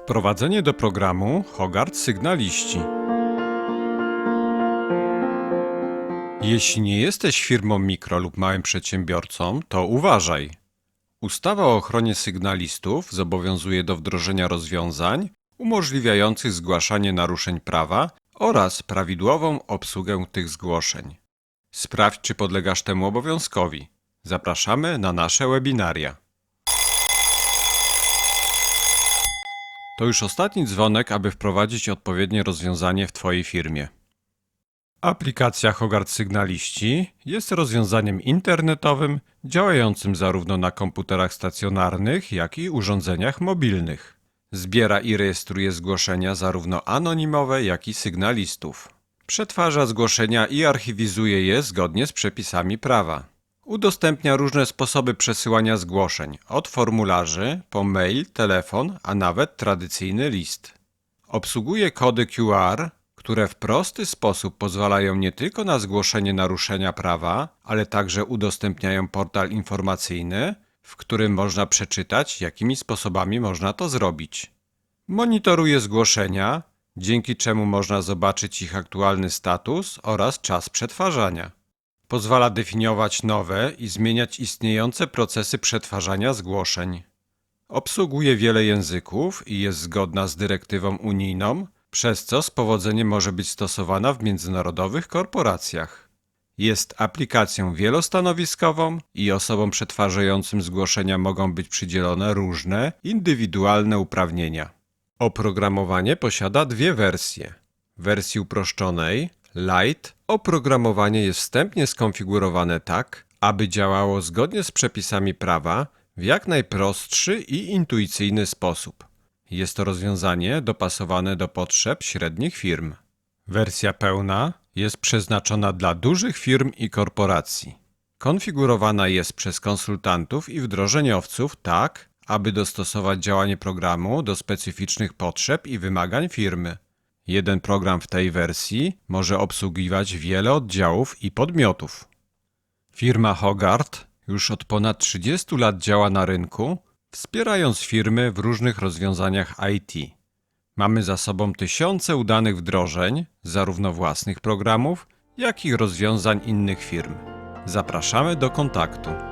Wprowadzenie do programu Hogarth Sygnaliści. Jeśli nie jesteś firmą mikro lub małym przedsiębiorcą, to uważaj. Ustawa o ochronie sygnalistów zobowiązuje do wdrożenia rozwiązań umożliwiających zgłaszanie naruszeń prawa oraz prawidłową obsługę tych zgłoszeń. Sprawdź, czy podlegasz temu obowiązkowi. Zapraszamy na nasze webinaria. To już ostatni dzwonek, aby wprowadzić odpowiednie rozwiązanie w Twojej firmie. Aplikacja Hogarth Sygnaliści jest rozwiązaniem internetowym działającym zarówno na komputerach stacjonarnych, jak i urządzeniach mobilnych. Zbiera i rejestruje zgłoszenia zarówno anonimowe, jak i sygnalistów. Przetwarza zgłoszenia i archiwizuje je zgodnie z przepisami prawa. Udostępnia różne sposoby przesyłania zgłoszeń, od formularzy po mail, telefon, a nawet tradycyjny list. Obsługuje kody QR, które w prosty sposób pozwalają nie tylko na zgłoszenie naruszenia prawa, ale także udostępniają portal informacyjny, w którym można przeczytać, jakimi sposobami można to zrobić. Monitoruje zgłoszenia, dzięki czemu można zobaczyć ich aktualny status oraz czas przetwarzania. Pozwala definiować nowe i zmieniać istniejące procesy przetwarzania zgłoszeń. Obsługuje wiele języków i jest zgodna z dyrektywą unijną, przez co z powodzeniem może być stosowana w międzynarodowych korporacjach. Jest aplikacją wielostanowiskową i osobom przetwarzającym zgłoszenia mogą być przydzielone różne, indywidualne uprawnienia. Oprogramowanie posiada dwie wersje. Wersji uproszczonej Lite oprogramowanie jest wstępnie skonfigurowane tak, aby działało zgodnie z przepisami prawa w jak najprostszy i intuicyjny sposób. Jest to rozwiązanie dopasowane do potrzeb średnich firm. Wersja pełna jest przeznaczona dla dużych firm i korporacji. Konfigurowana jest przez konsultantów i wdrożeniowców tak, aby dostosować działanie programu do specyficznych potrzeb i wymagań firmy. Jeden program w tej wersji może obsługiwać wiele oddziałów i podmiotów. Firma Hogarth już od ponad 30 lat działa na rynku, wspierając firmy w różnych rozwiązaniach IT. Mamy za sobą tysiące udanych wdrożeń, zarówno własnych programów, jak i rozwiązań innych firm. Zapraszamy do kontaktu.